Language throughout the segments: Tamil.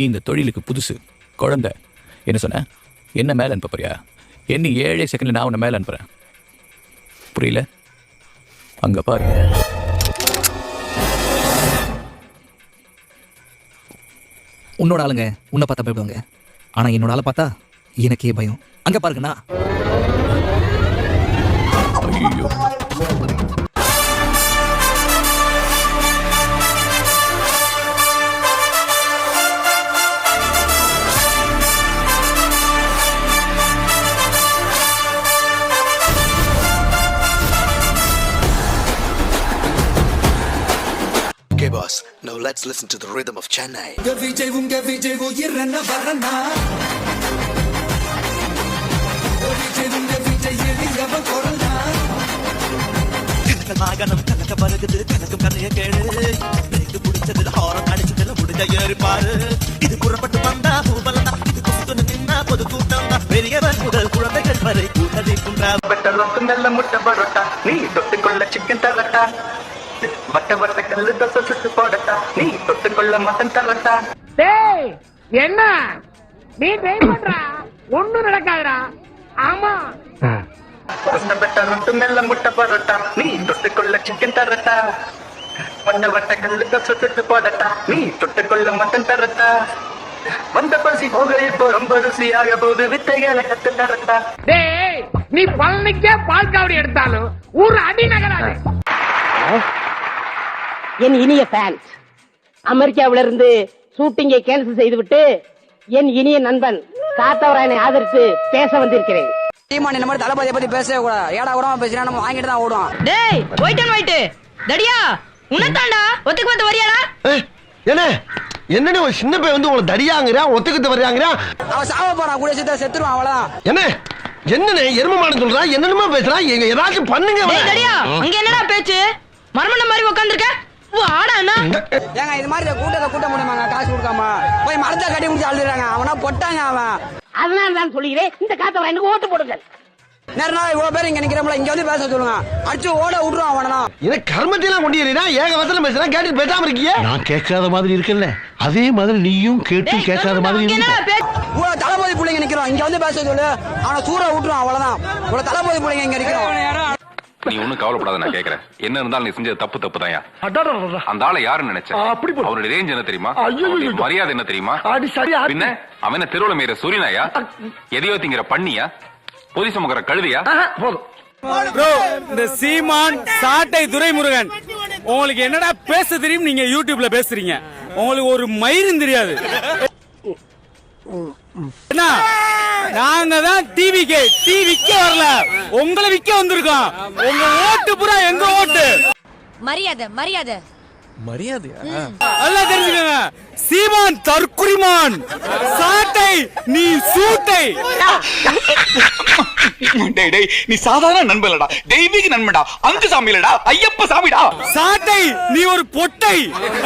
நீ இந்த தொழிலுக்கு புதுசு குழந்தை. என்ன சொன்ன? என்ன மேலே அனுப்ப போறியா? என்ன ஏழே செகண்ட்ல நான் உன்னை மேலே அனுப்புறேன். புரியல? அங்க பாரு. உன்னோட ஆளுங்க உன்னை பார்த்தா பயப்படுவாங்க. ஆனா என்னோட ஆளை பார்த்தா எனக்கே பயம். அங்க பாருங்கண்ணா listen to the rhythm of Chennai. நாகனம் கணக்க வருகுது கணக்கும் கதைய கேடு பிரேக்கு புடிச்சதுல ஹாரம் அடிச்சதுல முடிஞ்ச ஏறிப்பாரு இது புறப்பட்டு வந்தா பூபலம் தான் இது குசுக்குன்னு நின்னா பொது கூட்டம் தான் பெரியவர் முதல் குழந்தைகள் வரை கூட்டணிக்கும் நல்ல முட்டை பரோட்டா நீ தொட்டுக்கொள்ள சிக்கன் தரட்டா வட்ட வட்ட கல்லு தசை சுட்டு போடட்டா? நீ தொட்டுக்கொள்ள மசன் தரட்டா? டேய் என்ன? நீ ட்ரை பண்றா. ஒண்ணும் நடக்காதுடா. முட்டை போடட்டா? நீ தொட்டுக்கொள்ள சிக்கன் தரட்டா? வட்ட வட்ட கல்லு தசை சுட்டு போடட்டா? நீ தொட்டுக்கொள்ள மசன் தரட்டா? வந்த பசி போக இப்போ ரொம்ப ருசியாக போது வித்தைகளை கத்து நடந்தா டேய் நீ பழனிக்கே பால் காவடி எடுத்தாலும் ஊர் அடி நகராது என் இனிய ஃபேன்ஸ் அமெரிக்காவில இருந்து ஷூட்டிங்கை கேன்சல் செய்துவிட்டு என் இனிய நண்பன் காத்தவராயனை ஆதரித்து பேச வந்திருக்கிறேன். சீமான் இந்த மாதிரி தளபதியை பத்தி பேசவே கூடாது. ஏடா கூடாம பேசினா நம்ம வாங்கிட்டு தான் ஓடும் டேய் ஒயிட் அண்ட் ஒயிட் தடியா உன்னதாண்டா ஒத்துக்கு வந்து வரியாடா என்ன? என்னன்னு ஒரு சின்ன பையன் வந்து உங்களை தடியாங்கிறான் ஒத்துக்கிட்டு வர்றாங்கிறான் அவன் சாவ போறான் கூட சேர்த்து செத்துருவான் அவ்வளவுதான். என்ன? என்னன்னு எருமமான சொல்றா என்னென்னமோ பேசுறான் எங்க ஏதாச்சும் பண்ணுங்க அங்க என்னடா பேச்சு? மர்மண்ட மாதிரி அண்ணா ஏங்க இது மாதிரி கூட்டத்தை கூட்ட முடியுமாங்க? காசு கொடுக்காம. போய் மரத்தை கட்டி முடிச்சு அழுதுறாங்க அவனா பொட்டாங்க அவன். அதனால தான் சொல்கிறேன் இந்த காத்தவராயனுக்கு ஓட்டு போடுங்கள். நேர நாள் இவ்வளவு பேர் இங்க நிக்கிறோம்ல இங்க வந்து பேச சொல்லுங்க. அடிச்சு ஓட விட்டுருவான் அவனா என்ன கர்மத்தையெல்லாம் கொண்டு ஏறினா ஏக வசனம் பேசுறான் கேட்டு பேசாம இருக்கியே. நான் கேட்காத மாதிரி இருக்கல அதே மாதிரி நீயும் கேட்டு கேட்காத மாதிரி இவ்வளவு தளபதி பிள்ளைங்க நிக்கிறோம். இங்க வந்து பேச சொல்லு. அவனை சூற விட்டுருவான் அவ்வளவுதான். இவ்வளவு தளபதி பிள்ளைங்க இங்க நிக்கிறோம். நீ ஒண்ணும் கவலைப்படாத நான் கேக்குறேன். என்ன இருந்தாலும் நீ செஞ்சது தப்பு தப்பு தான் அந்த ஆளை யாருன்னு நினைச்ச அப்படி போடு. அவருடைய ரேஞ்ச் என்ன தெரியுமா. மரியாதை என்ன தெரியுமா. பின்ன அவன தெருவுல மேற சூரியனாயா? எதையோ திங்கிற பண்ணியா? பொதி சுமக்கிற கழுதியா போதும். ப்ரோ இந்த சீமான் சாட்டை துரைமுருகன். உங்களுக்கு என்னடா பேச தெரியும்? நீங்க யூடியூப்ல பேசுறீங்க. உங்களுக்கு ஒரு மயிரும் தெரியாது. என்ன? நாங்க தான் டிவிக்கு டிவிக்கு வரல. உங்களை விக்க வந்திருக்கோம். உங்க ஓட்டு புறா எங்க ஓட்டு? மரியாதை மரியாதை. நல்லா தெரிஞ்சுக்கங்க. சீமான் தற்குறிமான். சாட்டை நீ சூட்டை. டேய் டேய் நீ சாதாரண நண்பன்லடா. தெய்வீக நண்பன்டா. அங்கு சாமிலடா. ஐயப்ப சாமிடா. சாட்டை நீ ஒரு பொட்டை.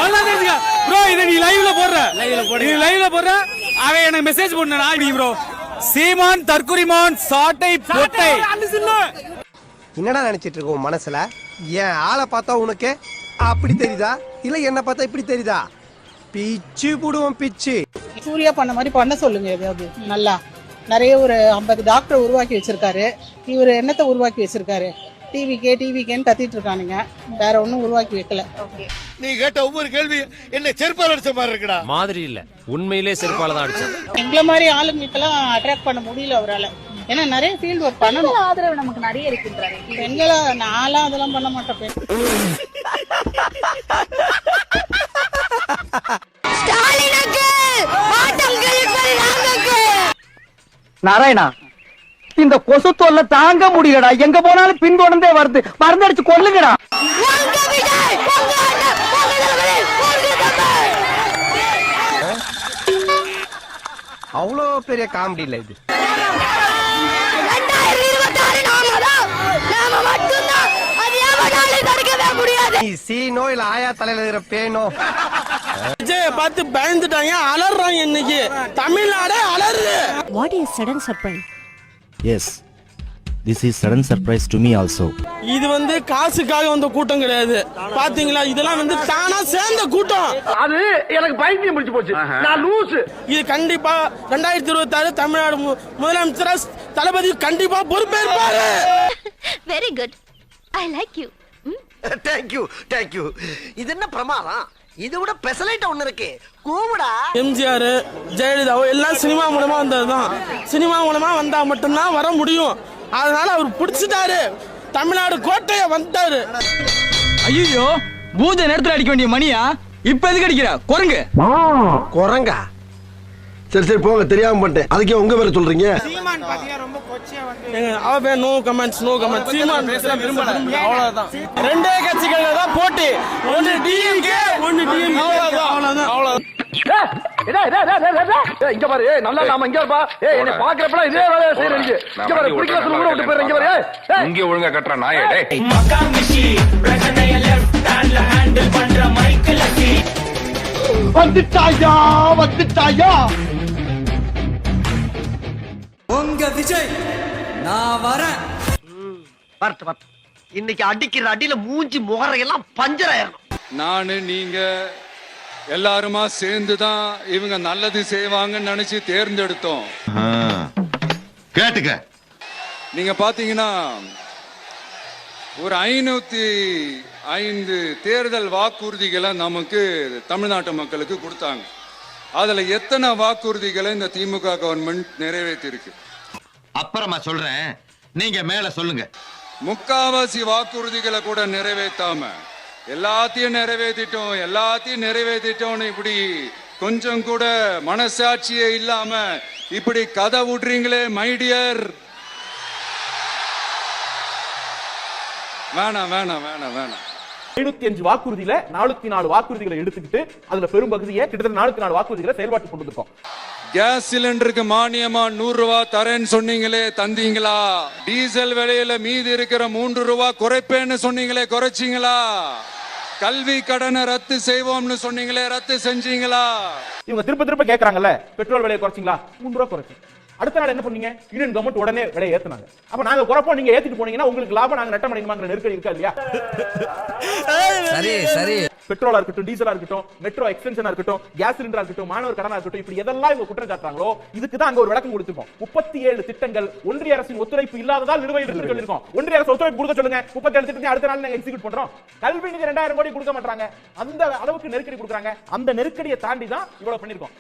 நல்லா தெரிஞ்சுக்க. ப்ரோ இத நீ லைவ்ல போடுற. லைவ்ல போடு. நீ லைவ்ல போடுற. அவன் எனக்கு மெசேஜ் பண்ணா நீ ப்ரோ சீமான் தற்குறிமான் சாட்டை பொட்டை. என்னடா நினைச்சிட்டு இருக்க உன் மனசுல? என் ஆளை பார்த்தா உனக்கு அப்படி தெரியுதா? இல்ல என்ன பார்த்தா இப்படி தெரியுதா? பிச்சு புடுவோம் பிச்சு. சூர்யா பண்ண மாதிரி பண்ண சொல்லுங்க ஏதாவது நல்லா. நிறைய ஒரு ஐம்பது டாக்டர் உருவாக்கி வச்சிருக்காரு. இவர் என்னத்தை உருவாக்கி வச்சிருக்காரு? டிவிக்கே டிவிக்கேன்னு கத்திட்டு இருக்கானுங்க. வேற ஒன்றும் உருவாக்கி வைக்கல. நீ கேட்ட ஒவ்வொரு கேள்வி என்ன செருப்பால் அடிச்ச மாதிரி இருக்குடா. மாதிரி இல்ல. உண்மையிலே செருப்பால தான் அடிச்சேன். எங்களை மாதிரி ஆளுங்களுக்கெல்லாம் அட்ராக்ட் பண்ண முடியல அவரால். ஏன்னா நிறைய ஃபீல்டு ஒர்க் பண்ணணும். ஆதரவு நமக்கு நிறைய இருக்கின்றாரு. பெண்களை நான்லாம் அதெல்லாம் பண்ண மாட்டேன் பெண் நாராயணா இந்த கொசு தொல்லை தாங்க முடியலடா. எங்க போனாலும் பின்தொடர்ந்தே வருது. மருந்தடிச்சு கொல்லுங்கடா. அவ்வளோ பெரிய காமெடி இல்ல இது. நீ சீனோ இல்ல ஆயா தலையில இருக்கிற பேனோ? விஜய பார்த்து பயந்துட்டாங்க அலறாங்க இன்னைக்கு. தமிழ்நாடே அலறுது what is sudden surprise Yes. This is sudden surprise to me also இது வந்து காசுக்காக வந்த கூட்டம் கிடையாது. பாத்தீங்களா? இதெல்லாம் வந்து தானா சேர்ந்த கூட்டம். அது எனக்கு பைத்தியம் முடிச்சு போச்சு. நான் லூசு. இது கண்டிப்பா ரெண்டாயிரத்தி இருபத்தி ஆறு தமிழ்நாடு மு- முதலமைச்சரா தளபதி கண்டிப்பா பொறுப்பேற்பாரு. Very good I like you thank you thank you இது என்ன பிரமாதம்? இதை விட பெசலைட் ஒண்ணு இருக்கு. கூவிடா. எம்ஜிஆர் ஜெயலலிதாவோ எல்லாம் சினிமா மூலமா வந்ததுதான். சினிமா மூலமா வந்தா மட்டும்தான் வர முடியும். அதனால அவர் பிடிச்சிட்டாரு. தமிழ்நாடு கோட்டையை வந்தாரு. ஐயோ பூஜை நேரத்துல அடிக்க வேண்டிய மணியா? இப்ப எதுக்கு அடிக்கிற? குரங்கு. குரங்கா? சரி சரி போங்க. தெரியாம பண்ணிட்டேன். அதுக்கே உங்க பேர சொல்றீங்க? ஏங்க, அவ பேர் no comments no comments Seeman அவ்வளவுதான். ரெண்டே கட்சிகள் தான் போட்டி. ஒன்னு டிஎம்கே ஒன்னு டிஎம்கே அவ்வளவுதான். அவ்வளவுதான். அவ்வளவுதான். இங்க பாரு. ஏய், நல்லா நாம இங்க ஏய் என்ன பாக்குறப்பலாம் இதே வேலையை செய்யறீங்க இங்க பாரு பிடிக்கல சொல்ல கூட விட்டு போயிரு இங்க பாரு. இங்க ஒழுங்கா கட்டுற நாயே. டேய் வந்துட்டாயா வந்துட்டாயா? விஜய். நான் வரேன். பார்த்து பார்த்து. இன்னைக்கு அடிக்கிற அடியில மூஞ்சி முகரையெல்லாம் பஞ்சர் ஆயிரணும். நானு நீங்க எல்லாருமா சேர்ந்து தான் இவங்க நல்லது செய்வாங்கன்னு நினைச்சு தேர்ந்தெடுத்தோம். கேட்டுக்க. நீங்க பாத்தீங்கன்னா ஒரு ஐநூத்தி ஐந்து தேர்தல் வாக்குறுதிகளை நமக்கு தமிழ்நாட்டு மக்களுக்கு கொடுத்தாங்க. அதுல எத்தனை வாக்குறுதிகளை இந்த திமுக கவர்மெண்ட் நிறைவேற்றிருக்கு? அப்புறமா சொல்றேன். நீங்க மேல சொல்லுங்க. முக்காவாசி வாக்குறுதிகளை கூட நிறைவேற்றாம எல்லாத்தையும் நிறைவேற்றிட்டோம் எல்லாத்தையும் நிறைவேற்றிட்டோம்னு இப்படி கொஞ்சம் கூட மனசாட்சியே இல்லாம இப்படி கதை விடுறீங்களே மைடியர் வேணாம் வேணாம் வேணாம் வேணாம். ஐநூத்தி அஞ்சு வாக்குறுதியில நானூத்தி நாலு வாக்குறுதிகளை எடுத்துக்கிட்டு அதுல பெரும்பகுதியை கிட்டத்தட்ட நானூத்தி நாலு வாக்குறுதிகளை செயல்பாட்டு கொண்டு கேஸ் சிலிண்டருக்கு மானியமா நூறு ரூபா தரேன்னு சொன்னீங்களே தந்தீங்களா? டீசல் விலையில மீதி இருக்கிற மூன்று ரூபா குறைப்பேன்னு சொன்னீங்களே குறைச்சிங்களா? கல்வி கடனை ரத்து செய்வோம்னு சொன்னீங்களே ரத்து செஞ்சீங்களா? இவங்க திருப்ப திருப்ப கேக்குறாங்கல்ல பெட்ரோல் விலையை குறைச்சிங்களா? மூன்று ரூபா குறைச்சி. அடுத்த நாள் என்ன பண்ணீங்க? யூனியன் கவர்மெண்ட் உடனே விலையை ஏத்துனாங்க. அப்ப நாங்க குறைப்போம் நீங்க ஏத்திட்டு போனீங்கன்னா உங்களுக்கு லாபம் நாங்க நட்டம் அடையுமாங்கிற நெருக்கடி இருக்கா இல்லையா? சரி சரி. பெட்ரோலா இருக்கட்டும் டீசலா இருக்கட்டும் மெட்ரோ எக்ஸ்டென்ஷனா இருக்கட்டும் கேஸ் சிலிண்டரா இருக்கட்டும் மாணவர் கடனா இருக்கட்டும் இப்படி எதெல்லாம் இவங்க குற்றம் சாட்டுறாங்களோ இதுக்கு தான் அங்க ஒரு விளக்கம் கொடுத்துருக்கோம். முப்பத்தி ஏழு திட்டங்கள் ஒன்றிய அரசின் ஒத்துழைப்பு இல்லாததால் நிர்வகித்து சொல்லிருக்கோம் ஒன்றிய அரசு ஒத்துழைப்பு கொடுக்க சொல்லுங்க. முப்பத்தி ஏழு திட்டத்தை அடுத்த நாள் நாங்க எக்ஸிக்யூட் பண்றோம். கல்வி நிதி ரெண்டாயிரம் கோடி கொடுக்க மாட்டாங்க. அந்த அளவுக்கு நெருக்கடி கொடுக்குறாங்க. அந்த நெருக்கடியை தாண்டி தான் இவ்வளவு பண்ணிருக்கோம்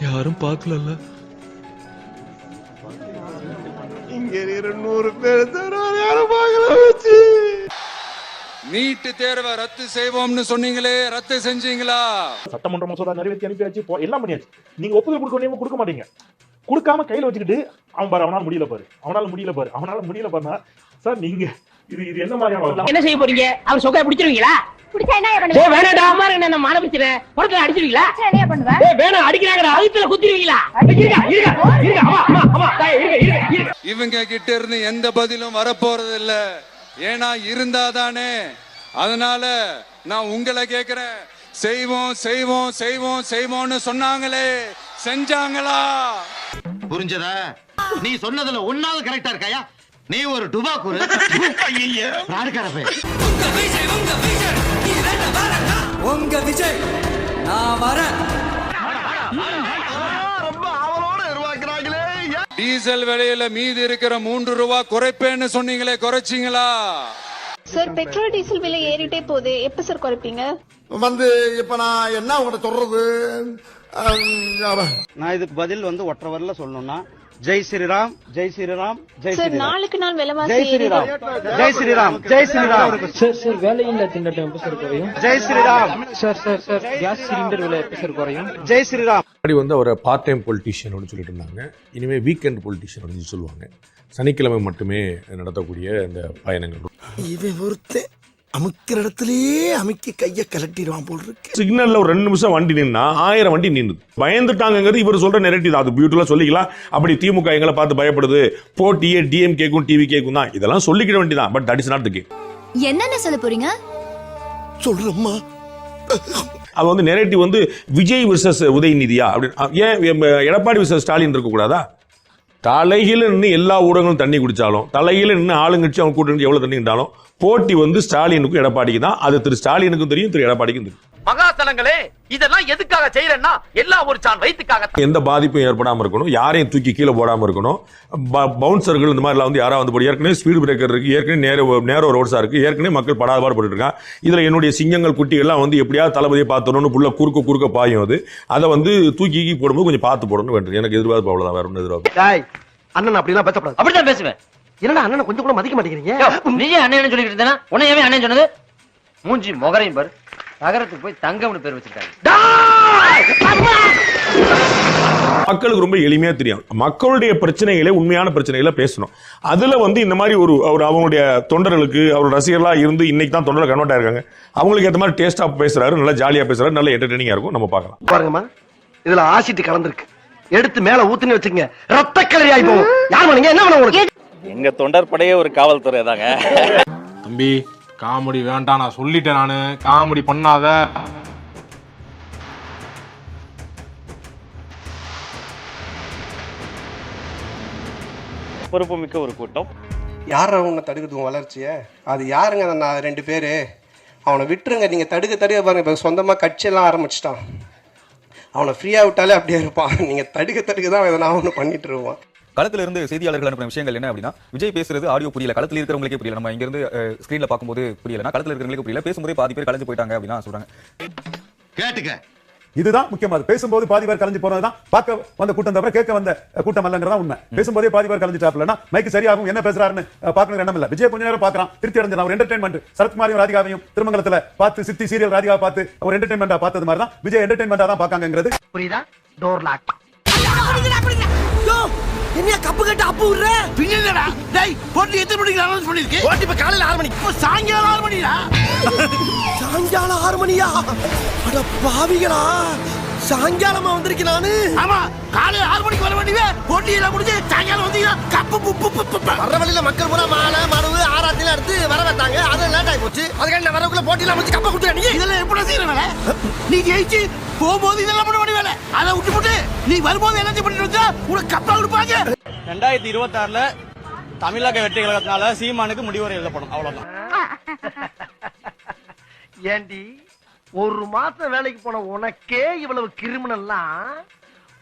யாரும் பார்க்கல இங்க இருநூறு பேர் யாரும் பார்க்கல வச்சு. நீட்டு தேர்வை ரத்து செய்வோம்னு சொன்னீங்களே ரத்து செஞ்சீங்களா? சட்டமன்ற மசோதா நிறைவேற்றி அனுப்பியாச்சு போ- எல்லாம் பண்ணியாச்சு. நீங்க ஒப்புதல் கொடுக்க கொடுக்க மாட்டீங்க. கொடுக்காம கையில வச்சுக்கிட்டு அவன் பாரு அவனால முடியல பாரு. அவனால முடியல பாரு. அவனால முடியல பாருனா சார் நீங்க இது இது என்ன மாதிரியான என்ன செய்ய போறீங்க? அவர் சொக்கா பிடிச்சிருவீங்களா? பிடிச்சா என்ன பண்ணுவீங்க வேணாடா அம்மா என்ன மான பிடிச்சிர புறத்துல அடிச்சிருவீங்களா? என்ன பண்ணுவேன் ஏய் வேணா அடிக்கிறாங்கடா அழுத்துல குத்திடுவீங்களா இருங்க இருங்க இருங்க அம்மா அம்மா அம்மா தாயே, இருங்க இருங்க இருங்க. இவங்க கிட்ட இருந்து எந்த பதிலும் வரப்போறது இல்ல ஏன்னா இருந்தாதானே. அதனால நான் உங்களை கேக்குறேன். செய்வோம் செய்வோம் செய்வோம் செய்வோம்னு சொன்னாங்களே. செஞ்சாங்களா? புரிஞ்சதா? நீ சொன்னதுல ஒன்னாவது கரெக்டா இருக்காயா நீ ஒரு டுபாக்கூரு நாடுக்கார பையன் உங்க விஜய் நான் வரேன். ரொம்ப அவளோட உருவாக்குறாங்களே டீசல் விலையில மீதி இருக்கிற மூன்று ரூபாய் குறைப்பேன்னு சொன்னீங்களே குறைச்சிங்களா? சார் பெட்ரோல் டீசல் விலை ஏறிட்டே போகுது. எப்ப சார் குறைப்பீங்க? வந்து இப்ப நான் என்ன உங்கள்கிட்ட சொல்றது? நான் இதுக்கு பதில் வந்து ஒற்றை வரல சொல்லணும்னா ஜெய் ஸ்ரீராம் ஜெய் ஸ்ரீராம் ஜெய் சார் ஸ்ரீராம். நாளுக்கு நாள் விலைவாசி ஜெய் ஸ்ரீராம். ஜெய் ஸ்ரீராம் ஜெய் ஸ்ரீராம். சார் சார் வேலையில்லா திண்டாட்டம் எப்படி சார் குறையும் Jai Shriram. Sir sir sir gas cylinder விலை எப்படி சார் குறையும் ஜெய் ஸ்ரீராம். முன்னாடி வந்து அவரை பார்ட் டைம் பொலிட்டிஷியன் சொல்லிட்டு இருந்தாங்க. இனிமேல் வீக்கெண்ட் பொலிட்டிஷியன் அப்படின்னு சொல்லுவாங்க. சனிக்கிழமை மட்டுமே நடத்தக்கூடிய இந்த பயணங்கள். இவன் ஒருத்தன். அமுக்கிற இடத்துலயே அமுக்கி கைய கலட்டிடுவான் போல் இருக்கு. சிக்னல்ல ஒரு ரெண்டு நிமிஷம் வண்டி நின்னா ஆயிரம் வண்டி நின்னுது பயந்துட்டாங்கிறது இவர் சொல்ற நெரட்டிவ் அது பியூட்டிஃபுல்லா சொல்லிக்கலாம். அப்படி திமுக எங்களை பார்த்து பயப்படுது. போட்டியே டிஎம் கேக்கும் டிவி கேக்கும் தான். இதெல்லாம் சொல்லிக்கிட வேண்டியதான் but that is not the game என்னென்ன சொல்ல போறீங்க? சொல்றம்மா. அது வந்து நெரட்டிவ் வந்து விஜய் விர்சஸ் உதயநிதியா அப்படின்னு. ஏன் எடப்பாடி விர்சஸ் ஸ்டாலின் இருக்கக்கூடாதா? தலையில் நின்று எல்லா ஊடகங்களும் தண்ணி குடித்தாலும் தலையில் நின்று ஆளுங்கட்சி அவங்க கூட்டணி எவ்வளோ தண்ணி இருந்தாலும் போட்டி வந்து ஸ்டாலினுக்கும் எடப்பாடிக்கு தான். அது திரு ஸ்டாலினுக்கும் தெரியும் திரு எடப்பாடிக்கும் தெரியும். மகாசலங்களே இதெல்லாம் எதுக்காக செய்யறேன்னா எல்லாம் ஒரு சான் வயிற்றுக்காக எந்த பாதிப்பும் ஏற்படாம இருக்கணும் யாரையும் தூக்கி கீழே போடாம இருக்கணும். ப- பவுன்சர்கள் இந்த மாதிரிலாம் வந்து யாராவது வந்து போடு ஏற்கனவே ஸ்பீடு பிரேக்கர் இருக்கு ஏற்கனவே நேரோ நேரோ ரோட்ஸா இருக்கு ஏற்கனவே மக்கள் படாத பாடுபட்டு இருக்காங்க. இதுல என்னுடைய சிங்கங்கள் குட்டிகள்லாம் வந்து எப்படியாவது தளபதியை பார்த்தோன்னு புள்ள குறுக்க குறுக்க பாயும் அது. அதை வந்து தூக்கி கீக்கி போடும்போது கொஞ்சம் பார்த்து போடணும் வேண்டும் எனக்கு எதிர்பார்ப்பு அவ்வளவுதான் வேற ஒன்றும் எதிர்பார்ப்பு அண்ணன் அப்படிலாம் பேசக்கூடாது அப்படிதான் பேசுவேன். என்னடா அண்ணனை கொஞ்சம் கூட மதிக்க மாட்டேங்கிறீங்க? நீயே அண்ணன் சொல்லிட்டு இருந்தேனா உன்னையவே அண்ணன் சொன்னது? மூஞ்சி முகரையும் பாரு. நகரத்துக்கு போய் தங்கம்னு பேர் வச்சிருக்காங்க மக்களுக்கு ரொம்ப எளிமையா தெரியும். மக்களுடைய பிரச்சனைகளை உண்மையான பிரச்சனைகளை பேசணும். அதுல வந்து இந்த மாதிரி ஒரு அவர் அவங்களுடைய தொண்டர்களுக்கு அவர் ரசிகர்களா இருந்து இன்னைக்கு தான் தொண்டர் கன்வெர்ட் ஆயிருக்காங்க. அவங்களுக்கு ஏற்ற மாதிரி டேஸ்டா பேசுறாரு நல்லா ஜாலியா பேசுறாரு நல்ல என்டர்டெய்னிங்கா இருக்கும். நம்ம பார்க்கலாம். பாருங்கம்மா இதுல ஆசிட் கலந்துருக்கு. எடுத்து மேல ஊத்துன்னு வச்சுங்க ரத்த கலரி ஆயி போகும். யார் பண்ணீங்க என்ன பண்ண உங்களுக்கு? எங்க தொண்டர் படையே ஒரு காவல்துறை தாங்க தம்பி காமெடி வேண்டாம் நான் சொல்லிட்டேன் நானு. காமெடி பண்ணாத. பொறுப்புமிக்க ஒரு கூட்டம். யார் அவங்க தடுக்குது உன் வளர்ச்சியை? அது யாருங்க நான் ரெண்டு பேரு? அவனை விட்டுருங்க நீங்க தடுக்க தடுக்க பாருங்க. இப்போ சொந்தமா கட்சியெல்லாம் ஆரம்பிச்சிட்டான். அவனை ஃப்ரீயா விட்டாலே அப்படியே இருப்பான். நீங்க தடுக்க தடுக்க தான் எதனா ஒன்று பண்ணிட்டு இருப்பான். களத்துல இருந்து செய்தியாளர்கள் அனுப்புற விஷயங்கள் என்ன அப்படின்னா விஜய் பேசுறது ஆடியோ புரியல களத்துல இருக்கிறவங்களுக்கே புரியல. நம்ம இங்க இருந்து ஸ்கிரீன்ல பார்க்கும்போது புரியலனா களத்துல இருக்கிறவங்களுக்கு புரியல. பேசும்போதே பாதி பேர் கலைஞ்சு போயிட்டாங்க அப்படின்னா சொல்றாங்க. கேட்டுக்க. இதுதான் முக்கியமானது பேசும்போது பாதி பேர் கலைஞ்சு போனதுதான் பார்க்க வந்த கூட்டம் தவிர கேட்க வந்த கூட்டம் அல்லங்கிறதா உண்மை. பேசும்போதே பாதி பேர் கலைஞ்சிட்டாப்லன்னா மைக்கு சரியாகும் என்ன பேசுறாருன்னு பார்க்கணும் எண்ணம் இல்ல விஜய் கொஞ்ச நேரம் பார்க்கறான் திருப்தி அடைஞ்சான் ஒரு என்டர்டைன்மெண்ட் சரத்குமாரையும் ராதிகாவையும் திருமங்கலத்துல பார்த்து சித்தி சீரியல் ராதிகா பார்த்து ஒரு என்டர்டைன்மெண்டா பார்த்தது மாதிரி தான் விஜய் என்டர்டைன்மெண்டா தான் பார்க்காங்கிறது புரியுதா? டோர் லாக் என்ன கப்பு கட்டு அப்பு விடுற? பின்னடா டேய் போட்டி எத்தனை மணிக்கு அனௌன்ஸ் பண்ணிருக்கு? போட்டி இப்ப காலையில ஆறு மணிக்கு. இப்போ சாயங்காலம் ஆறு மணியா? சாயங்காலம் ஆறு மணியா? அட பாவிகளா. சாயங்காலமா வந்திருக்கேன் நானு. ஆமா காலையில ஆறு மணிக்கு வர வேண்டியவே போட்டி எல்லாம் முடிஞ்சு சாயங்காலம் வந்தீங்கன்னா கப்பு புப்பு புப்பு வர வழியில மக்கள் பூரா மாலை மருவு ஆராத்தில எடுத்து வர வைத்தாங்க. அது லேட் ஆகி போச்சு. அதுக்காக நான் வரக்குள்ள போட்டி எல்லாம் முடிச்சு கப்ப கொடுத்து நீ. இதெல்லாம் எப்படி செய்யற வேலை? நீ ஜெயிச்சு போகும்போது இதெல்லாம் பண்ண வேண்டிய வேலை. அதை விட்டு போட்டு நீ வரும்போது என்ன பண்ணிட்டு வந்தா உனக்கு கப்பா கொடுப்பாங்க. ரெண்டாயிரத்தி இருபத்தி ஆறுல தமிழக வெற்றி கழகத்தினால சீமானுக்கு முடிவுரை எழுதப்படும். அவ்வளவுதான். ஏண்டி ஒரு மாசம் வேலைக்கு போன உனக்கே இவ்வளவு கிரிமினல்லாம்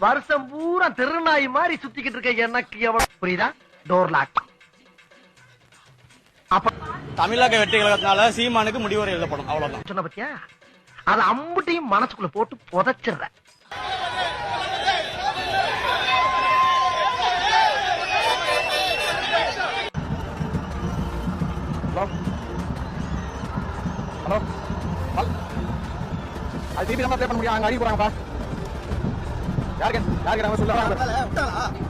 வருஷம் பூரா திருநாய் மாதிரி சுத்திக்கிட்டு இருக்க எனக்கு எவ்வளவு? புரியுதா? டோர் லாக் அப்ப தமிழக வெற்றி கழகத்தினால சீமானுக்கு முடிவுரை எழுதப்படும். அவ்வளவுதான். சொன்ன பத்தியா? அது அம்புட்டையும் மனசுக்குள்ள போட்டு புதைச்சிடுற ஹலோ? அது டிபி நம்ம ப்ளே பண்ண முடியும். அங்க அறிய போறாங்கப்பா. யாருக்கு? யாருக்கு? நம்ம சொல்லுவாங்க